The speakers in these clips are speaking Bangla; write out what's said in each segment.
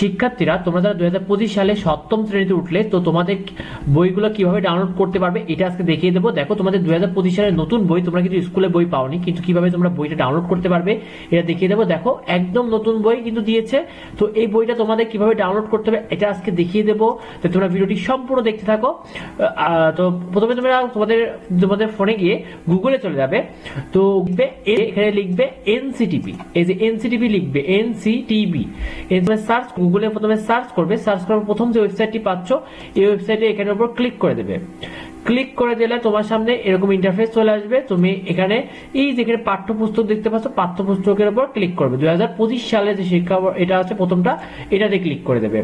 শিক্ষার্থীরা, তোমরা যারা দুই হাজার পঁচিশ সালে সপ্তম শ্রেণীতে উঠলে, তো তোমাদের বইগুলো কীভাবে ডাউনলোড করতে পারবে, এটা আজকে দেখিয়ে দেবো। দেখো, তোমাদের দুই হাজার পঁচিশ সালের নতুন বই, তোমরা কিন্তু স্কুলে বই পাওনি, কিন্তু কীভাবে তোমরা বইটা ডাউনলোড করতে পারবে, এটা দেখিয়ে দেবো। দেখো, একদম নতুন বই কিন্তু দিয়েছে, তো এই বইটা তোমাদের কীভাবে ডাউনলোড করতে হবে, এটা আজকে দেখিয়ে দেবো। তো তোমরা ভিডিওটি সম্পূর্ণ দেখতে থাকো। তো প্রথমে তোমরা তোমাদের তোমাদের ফোনে গিয়ে গুগলে চলে যাবে। তো এখানে লিখবে এনসিটিপি, এই যে এনসিটিপি লিখবে এনসিটিবি সার্চ গুগলে প্রথমে সার্চ করবে, সার্চ করার প্রথম যে ওয়েবসাইটটি পাচ্ছ, এই ওয়েবসাইটে এখানের উপর ক্লিক করে দেবে। ক্লিক করে দিলে তোমার সামনে এরকম ইন্টারফেস চলে আসবে। তুমি এখানে এই যেখানে পাঠ্যপুস্তক দেখতে পাচ্ছ, পাঠ্যপুস্তকের উপর ক্লিক করবে। দুই হাজার পঁচিশ সালে যে শিক্ষা এটা আছে প্রথমটা, এটাতে ক্লিক করে দেবে।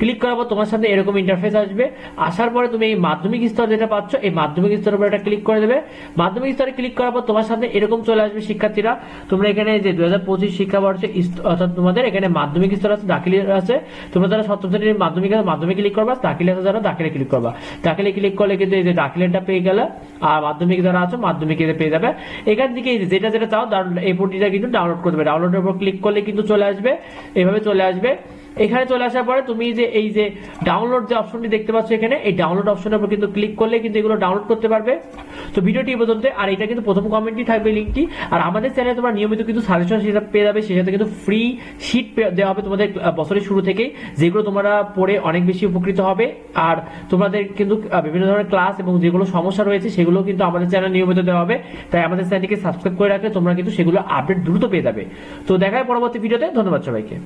ক্লিক পর তোমার সামনে এরকম ইন্টারফেস আসবে। আসার পরে তুমি এই মাধ্যমিক স্তর যেটা পাচ্ছ, এই মাধ্যমিক স্তরের উপর এটা ক্লিক করে দেবে। মাধ্যমিক স্তরে ক্লিক করার পর তোমার সামনে এরকম চলে আসবে শিক্ষার্থীরা। তোমরা এখানে যে দু হাজার পঁচিশ শিক্ষাবর্ষে অর্থাৎ তোমাদের এখানে মাধ্যমিক স্তর আছে, দাখিল আছে। তোমরা যারা সপ্তম শ্রেণির মাধ্যমিক আছে, মাধ্যমিকে ক্লিক করবা, দাখিল আছে যারা, দাখিলে ক্লিক করবা। দাখিলে ক্লিক করলে কিন্তু এই যে দাখিলেটা পেয়ে গেলে, আর মাধ্যমিক যারা আছে, মাধ্যমিকে পেয়ে যাবে। এখান থেকে যেটা যেটা চাও এই পটিটা কিন্তু ডাউনলোড করবে ডাউনলোডের উপর ক্লিক করলে কিন্তু চলে আসবে। এভাবে চলে আসবে। এখানে চলে আসার পরে তুমি যে, এই যে ডাউনলোড যে অপশনটি দেখতে পাচ্ছ এখানে, এই ডাউনলোড অপশনের উপর কিন্তু ক্লিক করলে কিন্তু এগুলো ডাউনলোড করতে পারবে। তো ভিডিওটি পর্যন্ত, আর এটা কিন্তু প্রথম কমেন্টই থাকবে লিঙ্কটি আর আমাদের চ্যানেলে তোমরা নিয়মিত কিন্তু সাজেশন সেটা পেয়ে যাবে সাথে কিন্তু ফ্রি শিট দেওয়া হবে তোমাদের বছরের শুরু থেকেই, যেগুলো তোমরা পড়ে অনেক বেশি উপকৃত হবে। আর তোমাদের কিন্তু বিভিন্ন ধরনের ক্লাস এবং যেগুলো সমস্যা রয়েছে, সেগুলো কিন্তু আমাদের চ্যানেল নিয়মিত দেওয়া হবে। তাই আমাদের চ্যানেলটিকে সাবস্ক্রাইব করে রাখলে তোমরা কিন্তু সেগুলো আপডেট দ্রুত পেয়ে যাবে। তো দেখা পরবর্তী ভিডিওতে ধন্যবাদ সবাইকে।